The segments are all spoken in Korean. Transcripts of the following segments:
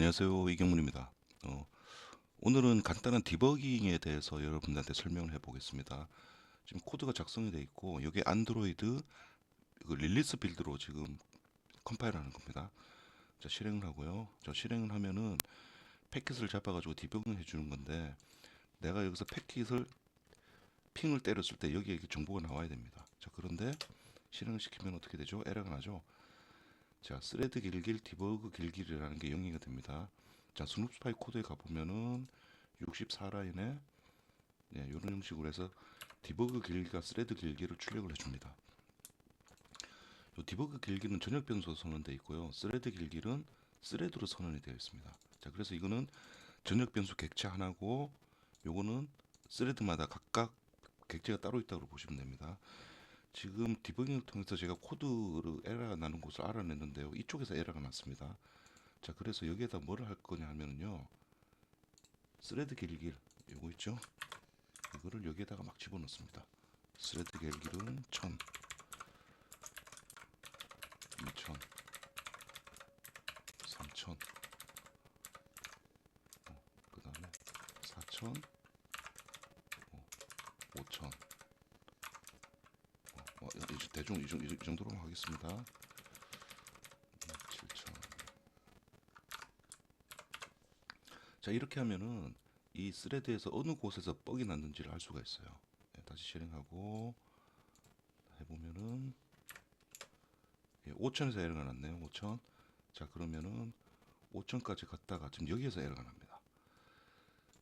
안녕하세요 이경문입니다. 어, 오늘은 간단한 디버깅에 대해서 여러분들한테 설명을 해 보겠습니다. 지금 코드가 작성이 되어 있고 여기 안드로이드 그 릴리스 빌드로 지금 컴파일하는 겁니다. 자 실행을 하고요. 저 실행을 하면은 패킷을 잡아 가지고 디버깅 해 주는 건데 내가 여기서 패킷을 핑을 때렸을 때 여기에 정보가 나와야 됩니다. 자 그런데 실행을 시키면 어떻게 되죠? 에러가 나죠. 자, 스레드 길길, 디버그 길길이라는 게 영리가 됩니다. 자, 스눕 스파이 코드에 가보면은 64라인에 예, 이런 형식으로 해서 디버그 길기가 스레드 길기를 출력을 해줍니다. 요 디버그 길기는 전역 변수로 선언되어 있고요. 스레드 길기는 스레드로 선언이 되어 있습니다. 자, 그래서 이거는 전역 변수 객체 하나고 요거는 스레드마다 각각 객체가 따로 있다고 보시면 됩니다. 지금 디버깅을 통해서 제가 코드를 에러가 나는 곳을 알아냈는데요. 이쪽에서 에러가 났습니다. 자, 그래서 여기에다 뭐를 할 거냐 하면요. 스레드 길길 요거 있죠? 이거를 여기에다가 막 집어넣습니다. 스레드 길길은 1000 2000 3000 어, 그 다음에 4000 어, 5000 어, 이, 정- 이 정도로 하겠습니다. 7천. 자 이렇게 하면은 이 스레드에서 어느 곳에서 뻑이 났는지를 알 수가 있어요. 네, 다시 실행하고 해보면은 예, 5천에서 에러가 났네요. 5천. 자 그러면은 5천까지 갔다가 지금 여기에서 에러가 납니다.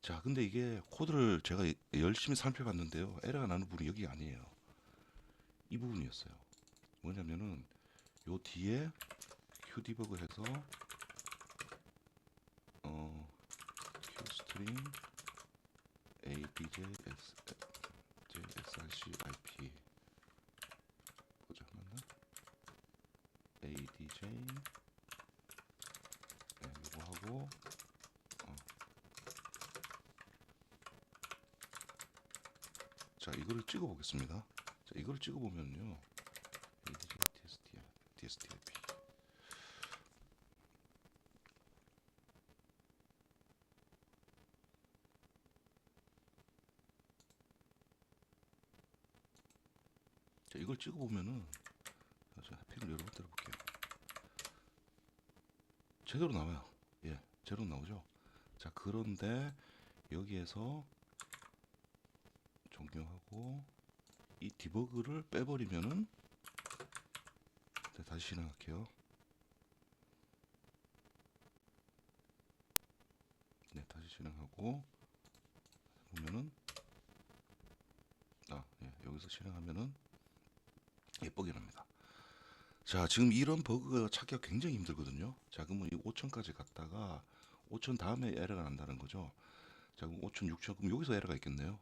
자 근데 이게 코드를 제가 열심히 살펴봤는데요. 에러가 나는 부분이 여기 아니에요. 이 부분이었어요. 뭐냐면은 요 뒤에 q 디버그 해서 어 q 스트링 adj s src ip 보자 맞나? adj 네, 이거 하고 어. 자 이거를 찍어 보겠습니다. 자, 이걸 찍어보면요. ADJ DSTI, DSTIP. 자, 이걸 찍어보면은, 제가 팩을 여러 번 때려볼게요. 제대로 나와요. 예, 제대로 나오죠. 자, 그런데 여기에서 종료하고 이 디버그를 빼버리면은 네, 다시 실행할게요. 네, 다시 실행하고 보면은 아, 예, 여기서 실행하면은 예쁘게 납니다. 자, 지금 이런 버그가 찾기가 굉장히 힘들거든요. 자, 그러면 이 5천까지 갔다가 5천 다음에 에러가 난다는 거죠. 자, 그럼 5천, 6천, 그럼 여기서 에러가 있겠네요?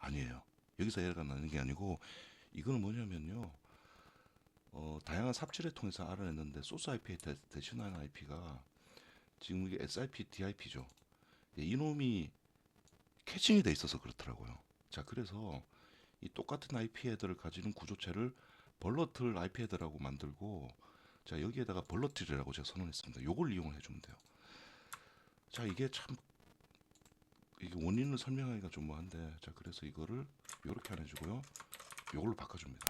아니에요. 여기서 에러가 나는 게 아니고 이거는 뭐냐면요. 어, 다양한 삽질을 통해서 알아냈는데 소스 IP에 대, 대신하는 IP가 지금 이게 SIP, DIP죠. 예, 이놈이 캐칭이 돼 있어서 그렇더라고요. 자, 그래서 이 똑같은 IP 헤더를 가지는 구조체를 벌러틀 IP 헤더라고 만들고 자, 여기에다가 벌러틀이라고 제가 선언했습니다. 요걸 이용을 해 주면 돼요. 자, 이게 참 이게 원인을 설명하기가 좀 뭐한데 자, 그래서 이거를 요렇게 안 해주고요. 요걸로 바꿔줍니다.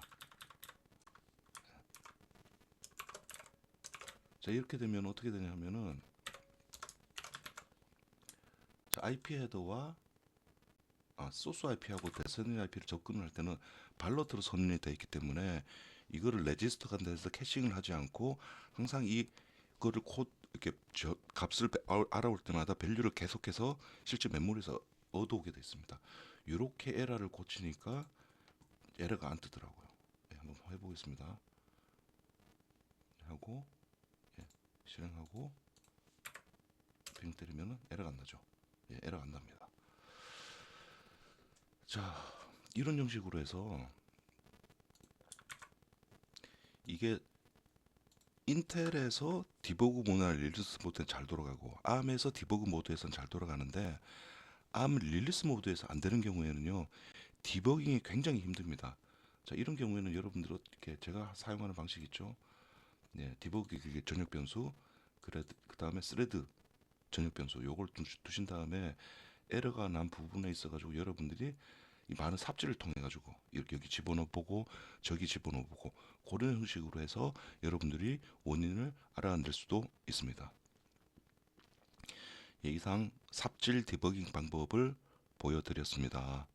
자 이렇게 되면 어떻게 되냐면은 자 IP 헤더와 아, 소스 IP하고 데스티니 IP를 접근을 할 때는 발러트로 선언이 되어 있기 때문에 이거를 레지스터가 돼서 캐싱을 하지 않고 항상 이거를 코 이렇게 저 값을 배- 알- 알아올 때마다 밸류를 계속해서 실제 메모리에서 얻어오게 돼 있습니다. 이렇게 에러를 고치니까 에러가 안 뜨더라고요. 예, 한번 해보겠습니다. 하고 예, 실행하고 빙 때리면은 에러가 안 나죠. 예, 에러가 안 납니다. 자, 이런 형식으로 해서 이게 인텔에서 디버그 모드나 릴리스 모드는 잘 돌아가고 암에서 디버그 모드에서는 잘 돌아가는데 암 릴리스 모드에서 안 되는 경우에는요 디버깅이 굉장히 힘듭니다. 자 이런 경우에는 여러분들 이렇게 제가 사용하는 방식 있죠. 네, 그게 전역 변수, 그래 그 다음에 스레드 전역 변수 요걸 두- 두신 다음에 에러가 난 부분에 있어 가지고 여러분들이 이 많은 삽질을 통해 가지고 이렇게 여기 집어넣어 보고 저기 집어넣어 보고 그런 형식으로 해서 여러분들이 원인을 알아낼 수도 있습니다. 예, 이상 삽질 디버깅 방법을 보여드렸습니다.